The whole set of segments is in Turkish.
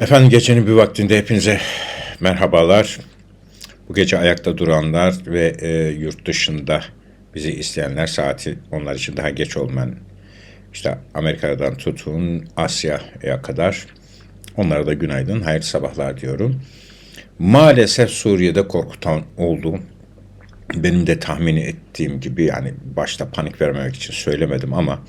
Efendim gecenin bir vaktinde hepinize merhabalar. Bu gece ayakta duranlar ve e, yurt dışında bizi isteyenler saati onlar için daha geç olmayan işte Amerika'dan tutun Asya'ya kadar onlara da günaydın, hayırlı sabahlar diyorum. Maalesef Suriye'de korkutan oldu. Benim de tahmin ettiğim gibi yani başta panik vermemek için söylemedim ama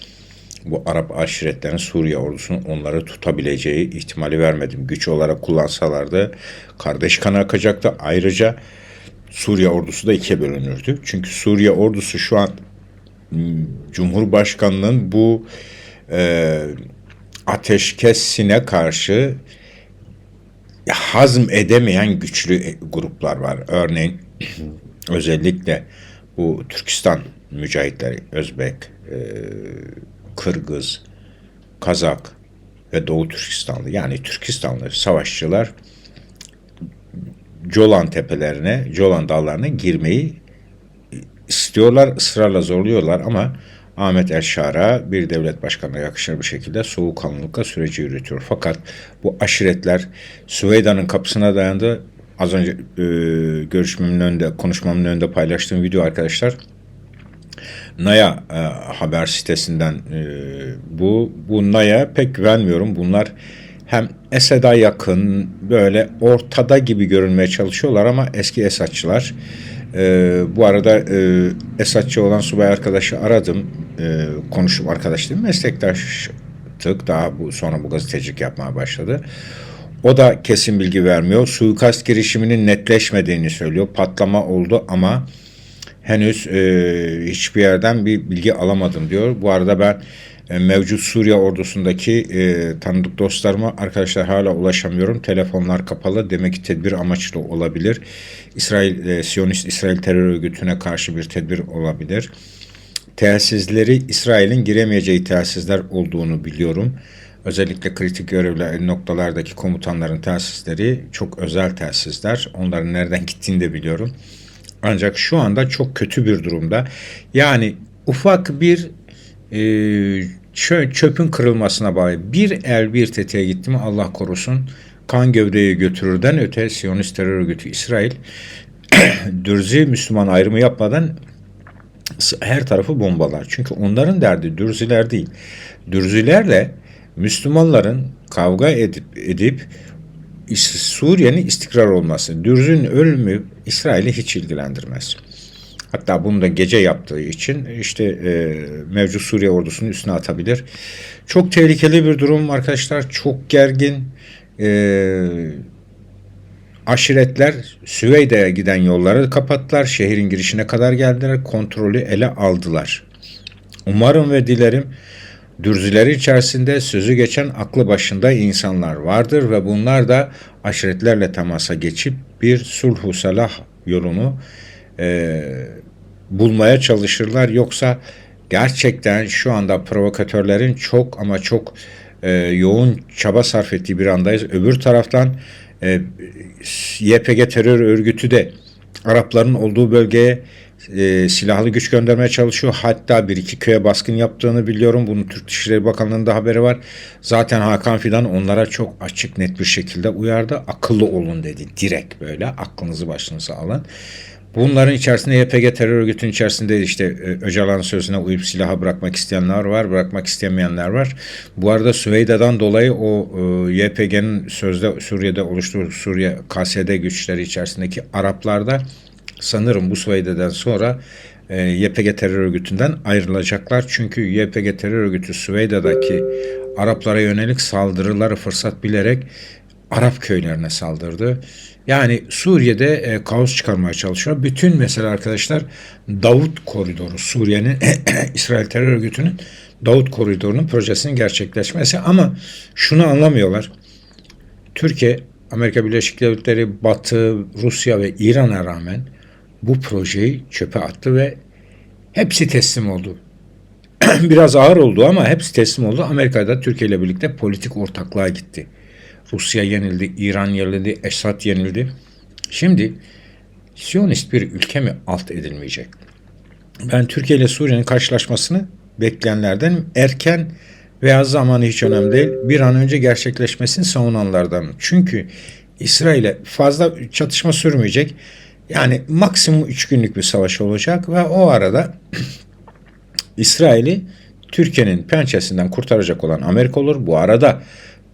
bu Arap aşiretlerin Suriye ordusunun onları tutabileceği ihtimali vermedim. Güç olarak kullansalardı kardeş kanı akacaktı. Ayrıca Suriye ordusu da ikiye bölünürdü. Çünkü Suriye ordusu şu an hmm, Cumhurbaşkanlığının bu e, ateşkesine karşı hazm edemeyen güçlü gruplar var. Örneğin özellikle bu Türkistan mücahitleri, Özbek, e, Kırgız, Kazak ve Doğu Türkistanlı yani Türkistanlı savaşçılar Colan tepelerine, Colan dağlarına girmeyi istiyorlar, ısrarla zorluyorlar ama Ahmet Elşara bir devlet başkanına yakışır bir şekilde soğukkanlılıkla süreci yürütüyor. Fakat bu aşiretler Süveyda'nın kapısına dayandı. Az önce e, görüşmemin önünde, konuşmamın önünde paylaştığım video arkadaşlar. Naya e, haber sitesinden e, bu. Bu Naya pek güvenmiyorum. Bunlar hem Esed'a yakın böyle ortada gibi görünmeye çalışıyorlar ama eski Esadçılar. E, bu arada e, Esadçı olan subay arkadaşı aradım. E, konuşup arkadaş değil meslektaştık. Daha bu sonra bu gazetecilik yapmaya başladı. O da kesin bilgi vermiyor. Suikast girişiminin netleşmediğini söylüyor. Patlama oldu ama henüz e, hiçbir yerden bir bilgi alamadım diyor. Bu arada ben e, mevcut Suriye ordusundaki e, tanıdık dostlarıma arkadaşlar hala ulaşamıyorum. Telefonlar kapalı. Demek ki tedbir amaçlı olabilir. İsrail e, Siyonist İsrail terör örgütüne karşı bir tedbir olabilir. Telsizleri İsrail'in giremeyeceği telsizler olduğunu biliyorum. Özellikle kritik görevli noktalardaki komutanların telsizleri çok özel telsizler. Onların nereden gittiğini de biliyorum. Ancak şu anda çok kötü bir durumda. Yani ufak bir e, çöpün kırılmasına bağlı. Bir el bir tetiğe gitti mi Allah korusun kan gövdeyi götürürden öte Siyonist terör örgütü İsrail Dürzi Müslüman ayrımı yapmadan her tarafı bombalar. Çünkü onların derdi Dürziler değil. Dürzilerle Müslümanların kavga edip edip Suriye'nin istikrar olması, Dürz'ün ölümü İsrail'i hiç ilgilendirmez. Hatta bunu da gece yaptığı için işte e, mevcut Suriye ordusunun üstüne atabilir. Çok tehlikeli bir durum arkadaşlar. Çok gergin. E, aşiretler Süveyda'ya giden yolları kapattılar. Şehrin girişine kadar geldiler. Kontrolü ele aldılar. Umarım ve dilerim Dürzileri içerisinde sözü geçen aklı başında insanlar vardır ve bunlar da aşiretlerle temasa geçip bir sulhu salah yolunu e, bulmaya çalışırlar. Yoksa gerçekten şu anda provokatörlerin çok ama çok e, yoğun çaba sarf ettiği bir andayız. Öbür taraftan e, YPG terör örgütü de Arapların olduğu bölgeye e, silahlı güç göndermeye çalışıyor. Hatta bir iki köye baskın yaptığını biliyorum. Bunun Türk Dışişleri Bakanlığı'nın da haberi var. Zaten Hakan Fidan onlara çok açık net bir şekilde uyardı. Akıllı olun dedi. Direkt böyle aklınızı başınıza alın. Bunların içerisinde YPG terör örgütünün içerisinde işte e, Öcalan sözüne uyup silaha bırakmak isteyenler var, bırakmak istemeyenler var. Bu arada Süveyda'dan dolayı o e, YPG'nin sözde Suriye'de oluşturduğu Suriye KSD güçleri içerisindeki Araplarda sanırım bu Süveyde'den sonra e, YPG terör örgütünden ayrılacaklar. Çünkü YPG terör örgütü Süveyda'daki Araplara yönelik saldırıları fırsat bilerek Arap köylerine saldırdı. Yani Suriye'de e, kaos çıkarmaya çalışıyor. Bütün mesela arkadaşlar Davut Koridoru Suriye'nin İsrail terör örgütünün Davut Koridoru'nun projesinin gerçekleşmesi ama şunu anlamıyorlar. Türkiye, Amerika Birleşik Devletleri, Batı, Rusya ve İran'a rağmen bu projeyi çöpe attı ve hepsi teslim oldu. Biraz ağır oldu ama hepsi teslim oldu. Amerika'da Türkiye ile birlikte politik ortaklığa gitti. Rusya yenildi, İran yenildi, Esad yenildi. Şimdi Siyonist bir ülke mi alt edilmeyecek? Ben Türkiye ile Suriye'nin karşılaşmasını bekleyenlerden erken veya zamanı hiç önemli değil. Bir an önce gerçekleşmesini savunanlardan. Çünkü İsrail'e fazla çatışma sürmeyecek. Yani maksimum 3 günlük bir savaş olacak ve o arada İsrail'i Türkiye'nin pençesinden kurtaracak olan Amerika olur. Bu arada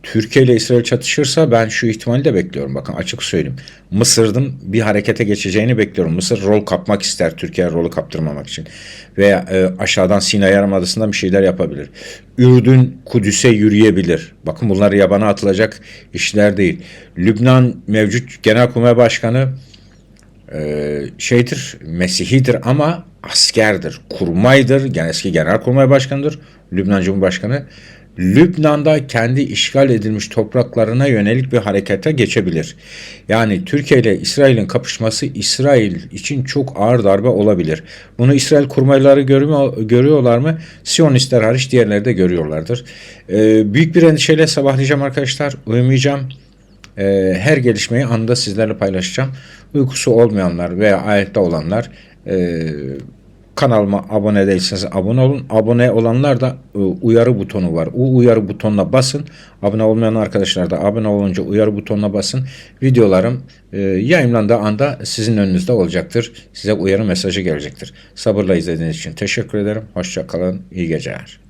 Türkiye ile İsrail çatışırsa ben şu ihtimali de bekliyorum. Bakın açık söyleyeyim. Mısır'ın bir harekete geçeceğini bekliyorum. Mısır rol kapmak ister Türkiye rolü kaptırmamak için. Veya e, aşağıdan Sinay Yarımadası'ndan bir şeyler yapabilir. Ürdün Kudüs'e yürüyebilir. Bakın bunlar yabana atılacak işler değil. Lübnan mevcut Genelkurmay Başkanı e, şeydir, Mesihidir ama askerdir, kurmaydır, yani eski genelkurmay başkanıdır, Lübnan Cumhurbaşkanı. Lübnan'da kendi işgal edilmiş topraklarına yönelik bir harekete geçebilir. Yani Türkiye ile İsrail'in kapışması İsrail için çok ağır darbe olabilir. Bunu İsrail kurmayları görüyor, görüyorlar mı? Siyonistler hariç diğerleri de görüyorlardır. Ee, büyük bir endişeyle sabahlayacağım arkadaşlar. Uyumayacağım. Ee, her gelişmeyi anında sizlerle paylaşacağım. Uykusu olmayanlar veya ayakta olanlar e, kanalıma abone değilseniz abone olun. Abone olanlar da e, uyarı butonu var. O uyarı butonuna basın. Abone olmayan arkadaşlar da abone olunca uyarı butonuna basın. Videolarım e, yayınlandığı anda sizin önünüzde olacaktır. Size uyarı mesajı gelecektir. Sabırla izlediğiniz için teşekkür ederim. Hoşça kalın. İyi geceler.